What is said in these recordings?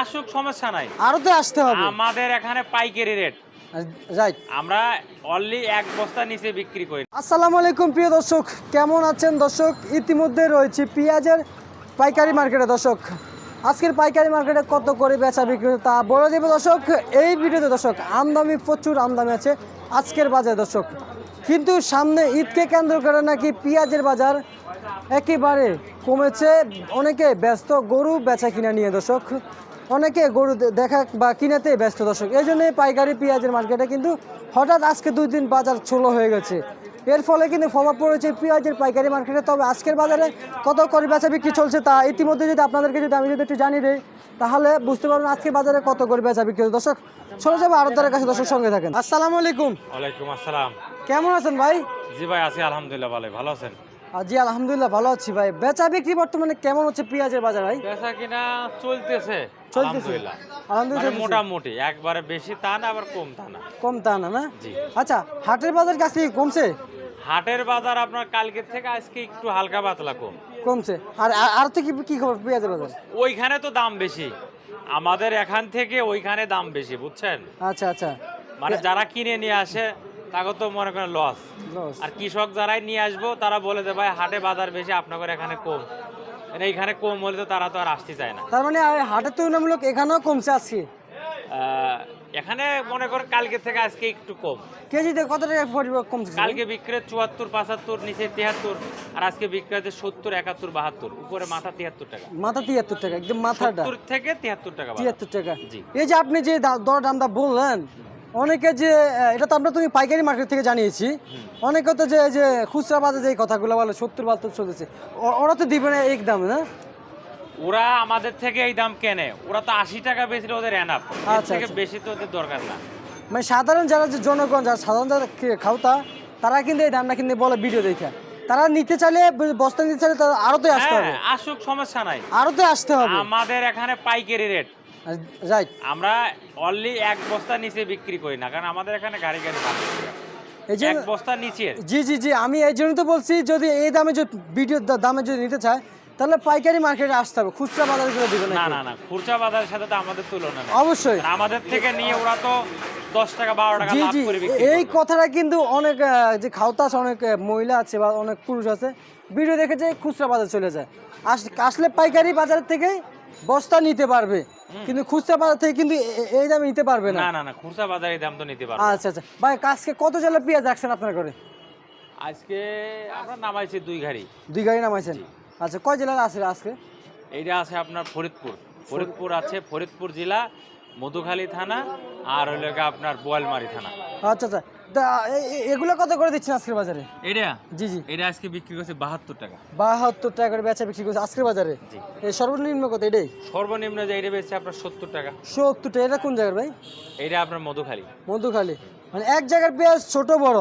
আসুক সমস্যা নাই। আরতে আসতে হবে। আমাদের এখানে পাইকারি রেট। রাইট আমরা অনলি এক বস্তা নিচে বিক্রি করি। আসসালামু আলাইকুম প্রিয় দর্শক। কেমন আছেন দর্শক? ইতিমধ্যে রয়েছে পেঁয়াজের পাইকারি মার্কেটে। দর্শক আজকের পাইকারি মার্কেটে কত করে বেচা বিক্রি তা বলে দেবে দর্শক। এই ভিডিওতে দর্শক আমদামি প্রচুর আমদামি আছে আজকের বাজার দর্শক। কিন্তু সামনে ঈদকে কেন্দ্র করে নাকি পেঁয়াজের বাজার একেবারে কমেছে। অনেকে ব্যস্ত গরু বেচা কিনা নিয়ে দর্শক। অনেকে গরু দেখা বা কিনাতে ব্যস্ত দর্শক। এই জন্যই পাইকারি পেঁয়াজের মার্কেটে কিন্তু হঠাৎ আজকে দুই দিন বাজার ছোলো হয়ে গেছে। এর ফলে কিন্তু প্রভাব পড়েছে পেঁয়াজের পাইকারি মার্কেটে। তবে আজকের বাজারে কত করে বেচা বিক্রি চলছে তা ইতিমধ্যে যদি আপনাদেরকে যদি আমি যদি একটু জানিয়ে দিই তাহলে বুঝতে পারবেন আজকের বাজারে কত করে বেচা বিক্রি হচ্ছে। দর্শক চলে যাব আরতারের কাছে। দর্শক সঙ্গে থাকেন। আসসালামু আলাইকুম। ওয়ালাইকুম আসসালাম। কেমন আছেন ভাই? জি ভাই আছি আলহামদুলিল্লাহ ভালো ভালো আছেন? জি আলহামদুলিল্লাহ ভালো আছি ভাই। বেচা বিক্রি বর্তমানে কেমন হচ্ছে পেঁয়াজের বাজার ভাই? পেশা কিনা চলতেছে? আলহামদুলিল্লাহ। মানে মোটামুটি একবারে বেশি তা না আবার কম তা না। কম তা না না? জি। আচ্ছা হাটের বাজার কাছ থেকে কমছে? হাটের বাজার আপনার কালকের থেকে আজকে একটু হালকা পাতলা কম। কমছে। আর আর- তো কি কি খবর পেঁয়াজের বাজার? ওইখানে তো দাম বেশি। আমাদের এখান থেকে ওইখানে দাম বেশি বুঝছেন? আচ্ছা আচ্ছা। মানে যারা কিনে নিয়ে আসে তাকে তো মনে করেন লস লস। আর কৃষক যারাই নিয়ে আসব তারা বলে যে ভাই হাটে বাজার বেশি আপনাদের এখানে কম। মানে এইখানে কম হলে তো তারা তো আর আসতে চায় না। তার মানে হাটের তুলনামূলক এখানেও কমছে আজকে? এখানে মনে কর কালকে থেকে আজকে একটু কম। কেজিতে কত টাকা কমছে? কালকে বিক্রি চুয়াত্তর পাঁচাত্তর নিচে তিয়াত্তর আর আজকে বিক্রি হচ্ছে সত্তর একাত্তর বাহাত্তর উপরে মাথা তিয়াত্তর টাকা। মাথা তিয়াত্তর টাকা একদম মাথাটা। থেকে তিয়াত্তর টাকা। তিয়াত্তর টাকা। জি। এই যে আপনি যে দর দামটা বললেন অনেকে যে এটা তো আমরা তুমি পাইকারি মার্কেট থেকে জানিয়েছি। অনেকে তো যে যে খুচরা বাজারে যে কথাগুলো বলে সত্তর বাহাত্তর চলেছে ওরা তো দিবে না এক দাম না? ওরা আমাদের থেকে এই দাম কেনে। ওরা তো আশি টাকা বেশি ওদের এনাফ আচ্ছা, থেকে আচ্ছা। বেশি তো ওদের দরকার না। মানে সাধারণ যারা যে জনগণ যারা সাধারণ যারা খাওতা তারা কিন্তু এই দামটা কিন্তু বলে ভিডিও দেখে। তারা নিতে চাইলে বস্তা নিতে চাইলে তারা আরতে আসতে হবে। হ্যাঁ আসুক সমস্যা নাই। আরও তো আসতে হবে। আমাদের এখানে পাইকারি রেট রাইট আমরা অনলি এক বস্তা নিচে বিক্রি করি না কারণ আমাদের এখানে গাড়ি গাড়ি দাম এই যে এক বস্তা নিচের। জি জি জি আমি এই জন্য তো বলছি যদি এই দামে যদি ভিডিওর দামে যদি নিতে চায় তাহলে পাইকারি মার্কেটে আসতে হবে। খুচরা বাজারে করে দিবে না না না না খুচরা বাজারের সাথে তো আমাদের তুলনা নেই। অবশ্যই। আমাদের থেকে নিয়ে ওরা তো দশ টাকা বারো টাকা লাভ করে বিক্রি এই কথাটা কিন্তু অনেক যে খাওতা আছে অনেক মহিলা আছে বা অনেক পুরুষ আছে ভিডিও দেখে যে খুচরা বাজার চলে যায়। আস- আসলে পাইকারি বাজার থেকে বস্তা নিতে পারবে। কিন্তু খুচরা বাজার থেকে কিন্তু এই দামে নিতে পারবে না? না না না খুচরা বাজারে দাম তো নিতে পারবে আচ্ছা আচ্ছা। ভাই আজকে কত জেলা পেঁয়াজ রাখছেন আপনার ঘরে? আজকে আমরা নামাইছি দুই গাড়ি দুই গাড়ি নামাইছেন? আচ্ছা কয় জেলা আছে আজকে? এইটা আছে আপনার ফরিদপুর। ফরিদপুর আছে ফরিদপুর জেলা মধুখালী থানা আর হইল গিয়ে আপনার বোয়ালমারি থানা। আচ্ছা আচ্ছা। এগুলো কত করে দিচ্ছেন আজকের বাজারে? এটা? জি জি। এটা আজকে বিক্রি করছে বাহাত্তর টাকা। বাহাত্তর টাকা করে বেচা বিক্রি করছে আজকের বাজারে? জি। এই সর্বনিম্ন কত এটাই? সর্বনিম্ন যে এটা বেচছে আপনার সত্তর টাকা। সত্তর টাকা। এটা কোন জায়গার ভাই? এটা আপনার মধুখালী। মধুখালী। মানে এক জায়গার পেঁয়াজ ছোট বড়?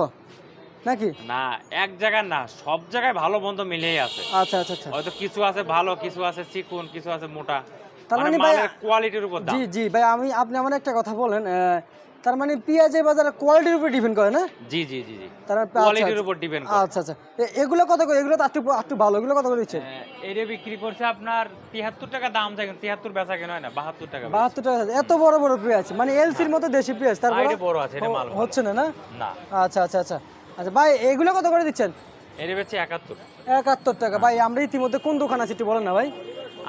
নাকি? না এক জায়গায় না সব জায়গায় ভালো মন্দ মিলেই আছে। আচ্ছা আচ্ছা আচ্ছা। হয়তো কিছু আছে ভালো কিছু আছে চিকুন কিছু আছে মোটা। তার মানে মানে ভাই- কোয়ালিটির উপর জি জি ভাই আমি আপনি এমন একটা কথা বলেন তার মানে পেঁয়াজের বাজারে কোয়ালিটির উপর ডিপেন্ড করে না? জি জি জি জি। তার মানে আচ্ছা, কোয়ালিটির আচ্ছা। উপর ডিপেন্ড করে। আচ্ছা আচ্ছা। এগুলো কত করে? এগুলো তো একটু একটু ভালো এগুলো কত করে দিচ্ছে? এটা বিক্রি করছে আপনার তিয়াত্তর টাকা দাম থাকে তিয়াত্তর বেচা কেন হয় না বাহাত্তর টাকা বেচা। বাহাত্তর টাকা এত বড় বড় পেঁয়াজ মানে এলসির মতো দেশি পেঁয়াজ তারপর এটা বড় আছে এটা মাল হচ্ছে না না? না। আচ্ছা আচ্ছা আচ্ছা। আচ্ছা ভাই এগুলো কত করে দিচ্ছেন? এটা বেচছে একাত্তর। একাত্তর টাকা। ভাই আমরা ইতিমধ্যে কোন দোকান আছে একটু বলেন না ভাই।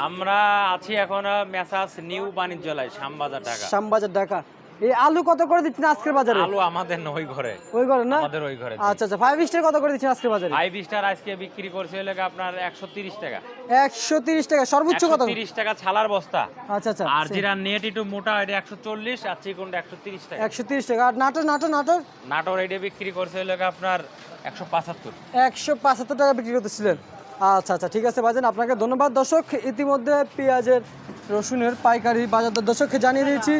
আমরা আছি এখন মেসাজ নিউ বাণিজ্যালয় শ্যামবাজার টাকা শ্যামবাজার ঢাকা। এই আলু কত করে দিচ্ছেন আজকের বাজারে? আলু আমাদের না ওই ঘরে। ওই করে না? আমাদের ওই ঘরে আচ্ছা আচ্ছা ফাইভ স্টার কত করে দিচ্ছেন আজকের বাজারে? ফাইভ স্টার আজকে বিক্রি করছে হলে আপনার একশো তিরিশ টাকা। একশো তিরিশ টাকা সর্বোচ্চ কত? তিরিশ টাকা ছালার বস্তা। আচ্ছা আচ্ছা আর যেটা নেট একটু মোটা এটা একশো চল্লিশ আর চিকনটা একশো তিরিশ টাকা। একশো তিরিশ টাকা আর নাটোর নাটোর নাটোর? নাটোর এটা বিক্রি করছে হলে আপনার একশো পঁচাত্তর। একশো পঁচাত্তর টাকা বিক্রি করতেছিলেন। আচ্ছা আচ্ছা ঠিক আছে বাজেন আপনাকে ধন্যবাদ। দর্শক, ইতিমধ্যে পেঁয়াজের, রসুনের পাইকারি বাজার দর দর্শককে জানিয়ে দিয়েছি।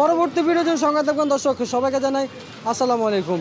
পরবর্তী ভিডিও সঙ্গে থাকবেন দর্শক সবাইকে জানাই, আসসালামু আলাইকুম।